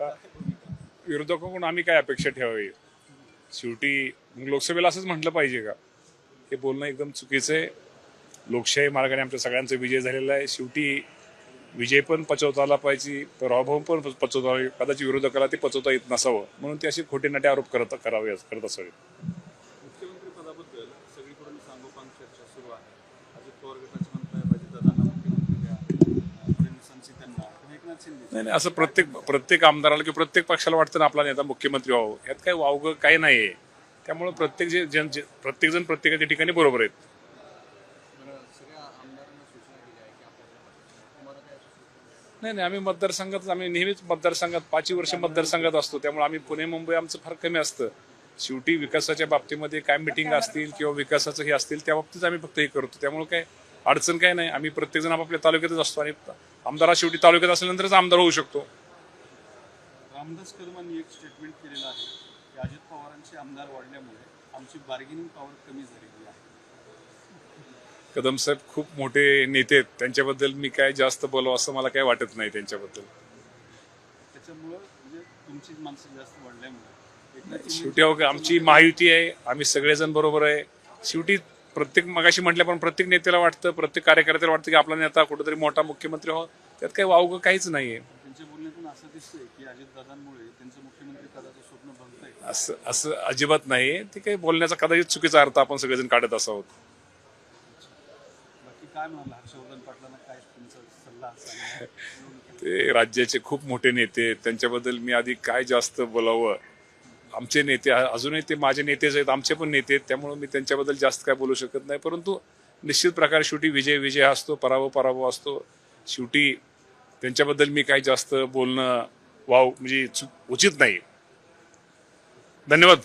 विरोधकांकडून आम्ही काय अपेक्षा ठेवावी? शेवटी लोकसभेला असंच म्हटलं पाहिजे का? हे बोलणं एकदम चुकीचं आहे. लोकशाही मार्गाने आमच्या सगळ्यांचा विजय झालेला आहे. शेवटी विजय पण पचवता आला पाहिजे पराभव पण पचवता आला कदाचित विरोधकाला ते पचवता येत नसावं. म्हणून ते असे खोटे नाटे आरोप करत करावे करत असावे. मुख्यमंत्री पदाबद्दल सगळीकडून सांगोपांग चर्चा सुरू आहे. अजित पवार गटाचे नाही नाही असं प्रत्येक प्रत्येक आमदाराला किंवा प्रत्येक पक्षाला वाटतं ना आपला नेता मुख्यमंत्री व्हावं. यात काही वावगं काही नाही आहे. त्यामुळे प्रत्येक जे जन जे प्रत्येक जण प्रत्येकाच्या ठिकाणी बरोबर आहेत. नाही नाही आम्ही मतदारसंघात आम्ही नेहमीच मतदारसंघात पाचही वर्ष मतदारसंघात असतो. त्यामुळे आम्ही पुणे मुंबई आमचं फार कमी असतं. शेवटी विकासाच्या बाबतीमध्ये काय मिटिंग असतील किंवा विकासाचं हे असतील त्या बाबतीत आम्ही फक्त हे करतो. त्यामुळे काय अडचण काय नाही. आम्ही प्रत्येकजण आपापल्या तालुक्यातच असतो आणि आमदार हा शेवटी तालुक्यात असल्यानंतरच आमदार होऊ शकतो. रामदास कदमांनी एक स्टेटमेंट केलेलं आहे की अजित पवारांचे आमदार वाढल्यामुळे आमची बार्गेनिंग पॉवर कमी झालेली आहे. कदम साहेब खूप मोठे नेते आहेत. त्यांच्याबद्दल मी काय जास्त बोलावं असं मला काय वाटत नाही त्यांच्याबद्दल. त्याच्यामुळं म्हणजे तुमची माणसं जास्त वाढल्यामुळे. शेवटी आमची महायुती आहे. आम्ही सगळेजण बरोबर आहे. शेवटी प्रत्येक मगाशी म्हटलं पण प्रत्येक नेत्याला वाटतं प्रत्येक कार्यकर्त्याला वाटतं की आपला नेता कुठेतरी मोठा मुख्यमंत्री हो त्यात काही वावगं काहीच नाहीये. त्यांच्या बोलण्यातून असं दिसतंय की अजितदादांमुळे त्यांचं मुख्यमंत्री पदाचं स्वप्न भंगतंय असं असं अजिबात नाही ते काही बोलण्याचा कदाचित चुकीचा अर्थ आपण सगळेजण काढत असावं. बाकी काय म्हणाल? हर्षवर्धन पाटलांना काय तुमचा सल्ला असा ते राज्याचे खूप मोठे नेते आहेत. त्यांच्याबद्दल मी आधी काय जास्त बोलावं? आमचे नेते अजूनही ते माझे नेतेच आहेत आमचे पण नेते आहेत त्यामुळे मी त्यांच्याबद्दल जास्त काय बोलू शकत नाही. परंतु निश्चित प्रकारे शेवटी विजय विजय असतो पराभव पराभव असतो. शेवटी त्यांच्याबद्दल मी काही जास्त बोलणं वाव म्हणजे उचित नाही. धन्यवाद.